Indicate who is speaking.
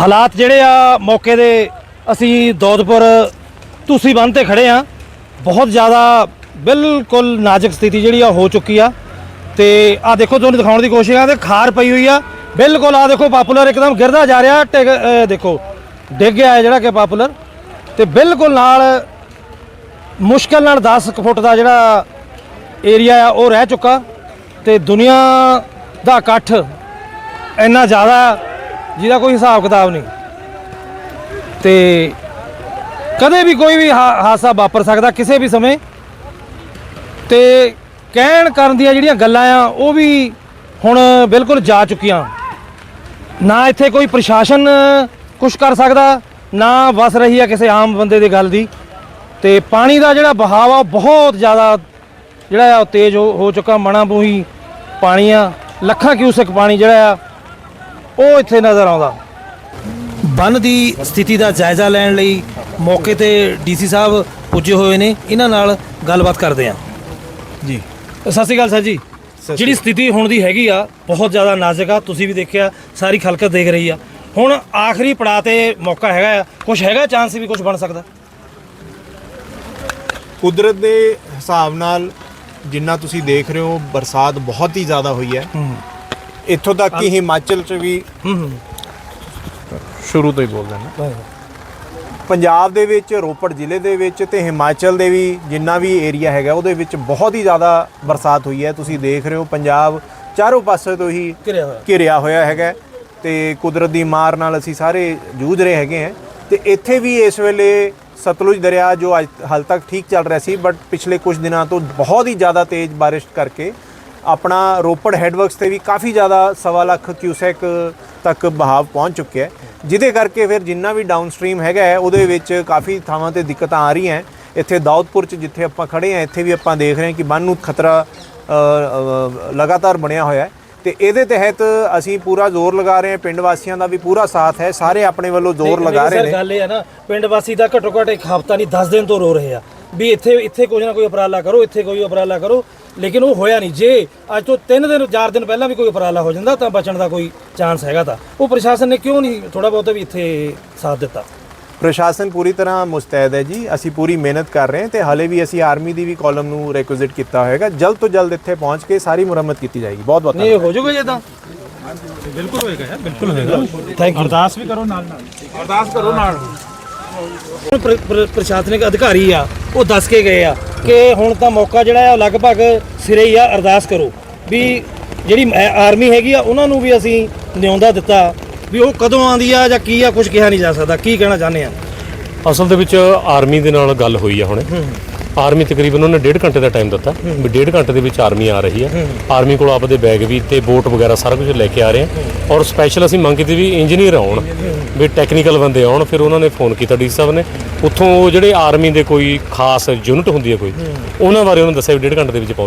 Speaker 1: ਹਾਲਾਤ ਜਿਹੜੇ ਆ ਮੌਕੇ ਦੇ ਅਸੀਂ ਦੌਦਪੁਰ ਤੁਸੀਂ ਬੰਨ ਤੇ ਖੜੇ ਆ। ਬਹੁਤ ਜ਼ਿਆਦਾ ਬਿਲਕੁਲ ਨਾਜ਼ੁਕ ਸਥਿਤੀ ਜਿਹੜੀ ਆ ਹੋ ਚੁੱਕੀ ਆ। ਤੇ ਆ ਦੇਖੋ, ਤੁਹਾਨੂੰ ਦਿਖਾਉਣ ਦੀ ਕੋਸ਼ਿਸ਼ ਆ ਤੇ ਖਾਰ ਪਈ ਹੋਈ ਆ। ਬਿਲਕੁਲ ਆ ਦੇਖੋ, ਪਾਪੂਲਰ ਇੱਕਦਮ ਗਿਰਦਾ ਜਾ ਰਿਹਾ ਟਿਕ ਦੇਖੋ, ਡਿੱਗ ਗਿਆ ਜਿਹੜਾ ਕਿ ਪਾਪੂਲਰ। ਤੇ ਬਿਲਕੁਲ ਨਾਲ ਮੁਸ਼ਕਲ ਨਾਲ 10 ਕੁ ਫੁੱਟ ਦਾ ਜਿਹੜਾ ਏਰੀਆ ਆ, ਉਹ ਰਹਿ ਚੁੱਕਾ। ਤੇ ਦੁਨੀਆ ਦਾ ਇਕੱਠ ਇੰਨਾ ਜ਼ਿਆਦਾ ਜਿਹਦਾ ਕੋਈ ਹਿਸਾਬ ਕਿਤਾਬ ਨਹੀਂ। ਤੇ ਕਦੇ ਵੀ ਕੋਈ ਵੀ ਹਾ- ਹਾਦਸਾ ਵਾਪਰ ਸਕਦਾ ਕਿਸੇ ਵੀ ਸਮੇਂ। ਤੇ ਕਹਿਣ ਕਰਨ ਦੀਆਂ ਜਿਹੜੀਆਂ ਗੱਲਾਂ ਆ, ਉਹ ਵੀ ਹੁਣ ਬਿਲਕੁਲ ਜਾ ਚੁੱਕੀਆਂ। ਨਾ ਇੱਥੇ ਕੋਈ ਪ੍ਰਸ਼ਾਸਨ ਕੁਝ ਕਰ ਸਕਦਾ, ਨਾ ਵਸ ਰਹੀ ਆ ਕਿਸੇ ਆਮ ਬੰਦੇ ਦੀ ਗੱਲ ਦੀ। ਤੇ ਪਾਣੀ ਦਾ ਜਿਹੜਾ ਬਹਾਵ ਆ, ਉਹ ਬਹੁਤ ਜ਼ਿਆਦਾ ਜਿਹੜਾ ਆ, ਉਹ ਤੇਜ਼ ਹੋ ਚੁੱਕਾ। ਮਣਾ ਬੂਹੀ ਪਾਣੀ ਆ, ਲੱਖਾਂ ਕਿਊਸਕ ਪਾਣੀ ਜਿਹੜਾ ਆ ਉਹ ਇੱਥੇ ਨਜ਼ਰ ਆਉਂਦਾ। ਬੰਨ ਦੀ ਸਥਿਤੀ ਦਾ ਜਾਇਜ਼ਾ ਲੈਣ ਲਈ ਮੌਕੇ ਤੇ ਡੀਸੀ ਸਾਹਿਬ ਪੁੱਜੇ ਹੋਏ ਨੇ। ਇਹਨਾਂ ਨਾਲ ਗੱਲਬਾਤ ਕਰਦੇ ਆ ਜੀ। ਸਤਿ ਸ਼੍ਰੀ ਅਕਾਲ ਸਰ ਜੀ। ਜਿਹੜੀ ਸਥਿਤੀ ਹੁਣ ਦੀ ਹੈਗੀ ਆ ਬਹੁਤ ਜ਼ਿਆਦਾ ਨਾਜ਼ੁਕ ਆ। ਤੁਸੀਂ ਵੀ ਦੇਖਿਆ ਸਾਰੀ ਖਲਕਤ ਦੇਖ ਰਹੀ ਆ। ਹੁਣ ਆਖਰੀ ਪੜਾਅ ਤੇ ਮੌਕਾ ਹੈਗਾ ਆ। ਕੁਝ ਹੈਗਾ ਚਾਂਸ ਵੀ ਕੁਝ ਬਣ ਸਕਦਾ?
Speaker 2: ਕੁਦਰਤ ਦੇ ਹਿਸਾਬ ਨਾਲ ਜਿੰਨਾ ਤੁਸੀਂ ਦੇਖ ਰਹੇ ਹੋ ਬਰਸਾਤ ਬਹੁਤ ਹੀ ਜ਼ਿਆਦਾ ਹੋਈ ਹੈ।
Speaker 1: ਹੂੰ।
Speaker 2: ਇੱਥੋਂ ਤੱਕ ਕਿ ਹਿਮਾਚਲ 'ਚ ਵੀ
Speaker 1: ਹੂੰ ਹੂੰ।
Speaker 2: ਸ਼ੁਰੂ ਤੋਂ ਹੀ ਬੋਲਦੇ ਨੇ। ਪੰਜਾਬ ਦੇ ਵਿੱਚ ਰੋਪੜ ਜ਼ਿਲ੍ਹੇ ਦੇ ਵਿੱਚ ਤੇ ਹਿਮਾਚਲ ਦੇ ਵੀ ਜਿੰਨਾ ਵੀ ਏਰੀਆ ਹੈਗਾ ਉਹਦੇ ਵਿੱਚ ਬਹੁਤ ਹੀ ਜ਼ਿਆਦਾ ਬਰਸਾਤ ਹੋਈ ਹੈ। ਤੁਸੀਂ ਦੇਖ ਰਹੇ ਹੋ ਪੰਜਾਬ ਚਾਰੋਂ ਪਾਸੇ ਤੋਂ ਹੀ
Speaker 1: ਘਿਰਿਆ ਹੋਇਆ।
Speaker 2: ਘਿਰਿਆ ਹੋਇਆ ਹੈਗਾ। ਤੇ ਕੁਦਰਤ ਦੀ ਮਾਰ ਨਾਲ ਅਸੀਂ ਸਾਰੇ ਜੂਝ ਰਹੇ ਹੈਗੇ ਹਾਂ। ਤੇ ਇੱਥੇ ਵੀ ਇਸ ਵੇਲੇ ਸਤਲੁਜ ਦਰਿਆ ਜੋ ਅੱਜ ਹਾਲ ਤੱਕ ਠੀਕ ਚੱਲ ਰਿਹਾ ਸੀ ਬਟ ਪਿਛਲੇ ਕੁਝ ਦਿਨਾਂ ਤੋਂ ਬਹੁਤ ਹੀ ਜ਼ਿਆਦਾ ਤੇਜ਼ ਬਾਰਿਸ਼ ਕਰਕੇ ਆਪਣਾ ਰੋਪੜ ਹੈਡਵਰਕਸ ਤੇ ਵੀ ਕਾਫੀ ਜ਼ਿਆਦਾ ਸਵਾ ਲੱਖ ਕਿਊਸੈਕ ਤੱਕ ਬਹਾਵ ਪਹੁੰਚ ਚੁੱਕਿਆ ਹੈ। ਜਿਹਦੇ ਕਰਕੇ ਫਿਰ ਜਿੰਨਾ ਵੀ ਡਾਊਨਸਟ੍ਰੀਮ ਹੈਗਾ ਹੈ ਉਹਦੇ ਵਿੱਚ ਕਾਫੀ ਥਾਵਾਂ ਤੇ ਦਿੱਕਤਾਂ ਆ ਰਹੀਆਂ ਹੈ। ਇੱਥੇ ਦਾਊਦਪੁਰ ਚ ਜਿੱਥੇ ਆਪਾਂ ਖੜੇ ਹਾਂ ਇੱਥੇ ਵੀ ਆਪਾਂ ਦੇਖ ਰਹੇ ਹਾਂ ਕਿ ਬੰਨ ਨੂੰ ਖਤਰਾ ਲਗਾਤਾਰ ਬਣਿਆ ਹੋਇਆ ਹੈ। ਤੇ ਇਹਦੇ ਤਹਿਤ ਅਸੀਂ ਪੂਰਾ ਜ਼ੋਰ ਲਗਾ ਰਹੇ ਹਾਂ ਪਿੰਡ ਵਾਸੀਆਂ ਦਾ ਵੀ ਪੂਰਾ ਸਾਥ ਹੈ। ਸਾਰੇ ਆਪਣੇ ਵੱਲੋਂ ਜ਼ੋਰ ਲਗਾ ਰਹੇ ਨੇ।
Speaker 1: ਗੱਲ ਇਹ ਆ ਨਾ ਪਿੰਡ ਵਾਸੀ ਤਾਂ ਘੱਟੋ ਘੱਟ ਇੱਕ ਹਫਤਾ ਨਹੀਂ 10 ਦਿਨ ਤੋਂ ਰੋ ਰਹੇ ਆ। ਵੀ ਇੱਥੇ ਇੱਥੇ ਕੋਈ ਨਾ ਕੋਈ ਉਪਰਾਲਾ ਕਰੋ ਇੱਥੇ ਕੋਈ ਉਪਰਾਲਾ ਕਰੋ। ਲੇਕਿਨ ਉਹ ਹੋਇਆ ਨਹੀਂ। ਜੇ ਅੱਜ ਤੋਂ 3 ਦਿਨ 4 ਦਿਨ ਪਹਿਲਾਂ ਵੀ ਕੋਈ ਉਪਰਾਲਾ ਹੋ ਜਾਂਦਾ ਤਾਂ ਬਚਣ ਦਾ ਕੋਈ ਚਾਂਸ ਹੈਗਾ ਤਾਂ। ਉਹ ਪ੍ਰਸ਼ਾਸਨ ਨੇ ਕਿਉਂ ਨਹੀਂ ਥੋੜਾ ਬਹੁਤ ਵੀ ਇੱਥੇ ਸਾਥ ਦਿੱਤਾ?
Speaker 2: ਪ੍ਰਸ਼ਾਸਨ ਪੂਰੀ ਤਰ੍ਹਾਂ ਮੁਸਤੈਦ ਹੈ ਜੀ। ਅਸੀਂ ਪੂਰੀ ਮਿਹਨਤ ਕਰ ਰਹੇ ਹਾਂ ਤੇ ਹਾਲੇ ਵੀ ਅਸੀਂ ਆਰਮੀ ਦੀ ਵੀ ਕਾਲਮ ਨੂੰ ਰਿਕੁਇਜ਼ਿਟ ਕੀਤਾ ਹੋਏਗਾ। ਜਲਦ ਤੋਂ ਜਲਦ ਇੱਥੇ ਪਹੁੰਚ ਕੇ ਸਾਰੀ ਮੁਰੰਮਤ ਕੀਤੀ ਜਾਏਗੀ। ਬਹੁਤ ਬਹੁਤ
Speaker 1: ਨਹੀਂ ਹੋ ਜਾਊਗਾ ਜੇ ਤਾਂ।
Speaker 3: ਬਿਲਕੁਲ ਹੋਏਗਾ ਯਾਰ ਬਿਲਕੁਲ ਹੋਏਗਾ।
Speaker 1: ਥੈਂਕ ਯੂ
Speaker 3: ਅਰਦਾਸ ਵੀ ਕਰੋ ਨਾਲ ਨਾਲ। ਅਰਦਾਸ ਕਰੋ ਨਾਲ।
Speaker 1: ਪ੍ਰ- ਪ੍ਰ- ਪ੍ਰਸ਼ਾਸਨਿਕ ਅਧਿਕਾਰੀ ਆ ਉਹ ਦੱਸ ਕੇ ਗਏ ਆ। ਕਿ ਹੁਣ ਤਾਂ ਮੌਕਾ ਜਿਹੜਾ ਆ ਉਹ ਲਗਭਗ ਸਿਰੇ ਹੀ ਆ, ਅਰਦਾਸ ਕਰੋ। ਵੀ ਜਿਹੜੀ ਆਰਮੀ ਹੈਗੀ ਆ, ਉਹਨਾਂ ਨੂੰ ਵੀ ਅਸੀਂ ਨਿਉਂਦਾ ਦਿੱਤਾ, ਵੀ ਉਹ ਕਦੋਂ ਆਂਦੀ ਆ ਜਾਂ ਕੀ ਆ ਕੁਝ ਕਿਹਾ ਨਹੀਂ ਜਾ ਸਕਦਾ। ਕੀ ਕਹਿਣਾ ਚਾਹੁੰਦੇ ਆ?
Speaker 4: ਅਸਲ ਦੇ ਵਿੱਚ ਆਰਮੀ ਦੇ ਨਾਲ ਗੱਲ ਹੋਈ ਆ ਹੁਣੇ। ਆਰਮੀ ਤਕਰੀਬਨ ਉਹਨੇ ਡੇਢ ਘੰਟੇ ਦਾ ਟਾਈਮ ਦਿੱਤਾ ਵੀ ਡੇਢ ਘੰਟੇ ਦੇ ਵਿੱਚ ਆਰਮੀ ਆ ਰਹੀ ਹੈ। ਆਰਮੀ ਕੋਲ ਆਪਦੇ ਬੈਗ ਵੀ ਤੇ ਬੋਟ ਵਗੈਰਾ ਸਾਰਾ ਕੁਝ ਲੈ ਕੇ ਆ ਰਹੇ ਆ। ਔਰ ਸਪੈਸ਼ਲ ਅਸੀਂ ਮੰਗ ਕੀਤੀ ਵੀ ਇੰਜੀਨੀਅਰ ਆਉਣ ਵੀ ਟੈਕਨੀਕਲ ਬੰਦੇ ਆਉਣ। ਫਿਰ ਉਹਨਾਂ ਨੇ ਫੋਨ ਕੀਤਾ ਡੀ ਸਾਹਿਬ ਨੇ। ਉੱਥੋਂ ਉਹ ਜਿਹੜੇ ਆਰਮੀ ਦੇ ਕੋਈ ਖਾਸ ਯੂਨਿਟ ਹੁੰਦੀ ਹੈ ਕੋਈ ਉਹਨਾਂ ਬਾਰੇ ਉਹਨੂੰ ਦੱਸਿਆ ਵੀ ਡੇਢ ਘੰਟੇ ਦੇ ਵਿੱਚ ਪਹੁੰਚ